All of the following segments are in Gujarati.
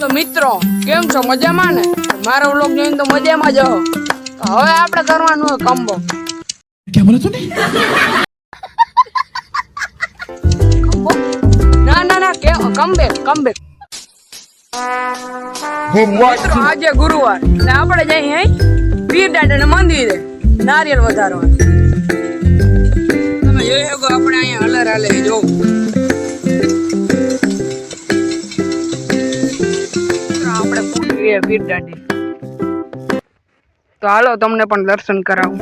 તો મિત્રો કેમ છો? મજામાં ને? મારા વ્લોગ જોઈને તો મજામાં જ હવે આપણે કરવાનું હોય કમ્બો કે બોલે તું ના? ના ના કે કમબેક કમબેક મિત્રો આજે ગુરુવાર. એટલે આપણે જઈએ અહીં વીર દાદાને મંદિરે નારિયેલ વધારવા તમે જોઈ શકો આપણે અહીંયા હલર હાલે જોવું આપણે પહોંચી વીર દાદી. તો હાલો તમને પણ દર્શન કરાવું.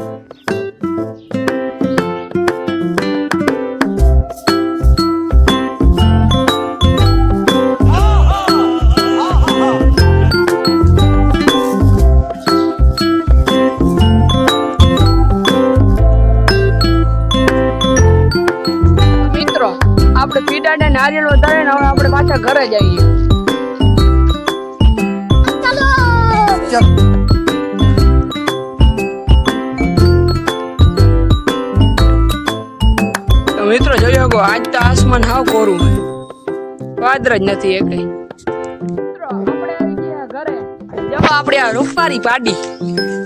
મિત્રો, આપણે પીડાને નારિયેળ વધારે ને હવે આપણે પાછા ઘરે જઈએ. મિત્રો, જોઈ શકો, આજ તો આસમાન હાવ કોરું વાદળ જ નથી એ કઈ. જવા આપણે આ રૂપારી પાડી.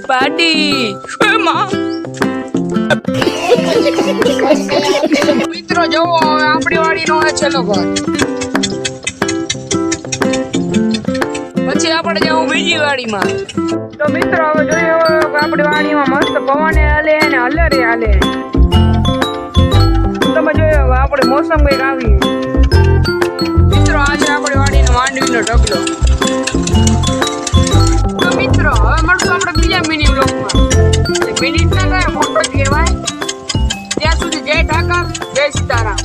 પાડી. મિત્રો, જોવો આપણી વાડી નો છે લોકો પછી આપણે જવું બીજી વાડીમાં. તો મિત્રો, હવે જોઈએ આપણી વાડીમાં મસ્ત પવને હાલે અને હલરે હાલે. મોસમ કંઈક આવી. મિત્રો, આજે આપણે વાડીનો માંડવીનો ઢગલો. તો મિત્રો, હવે મળશું આપણે બીજા મિની બ્લોકમાં મિની મોટો કહેવાય ત્યાં સુધી જય ઠાકર, જય સીતારામ.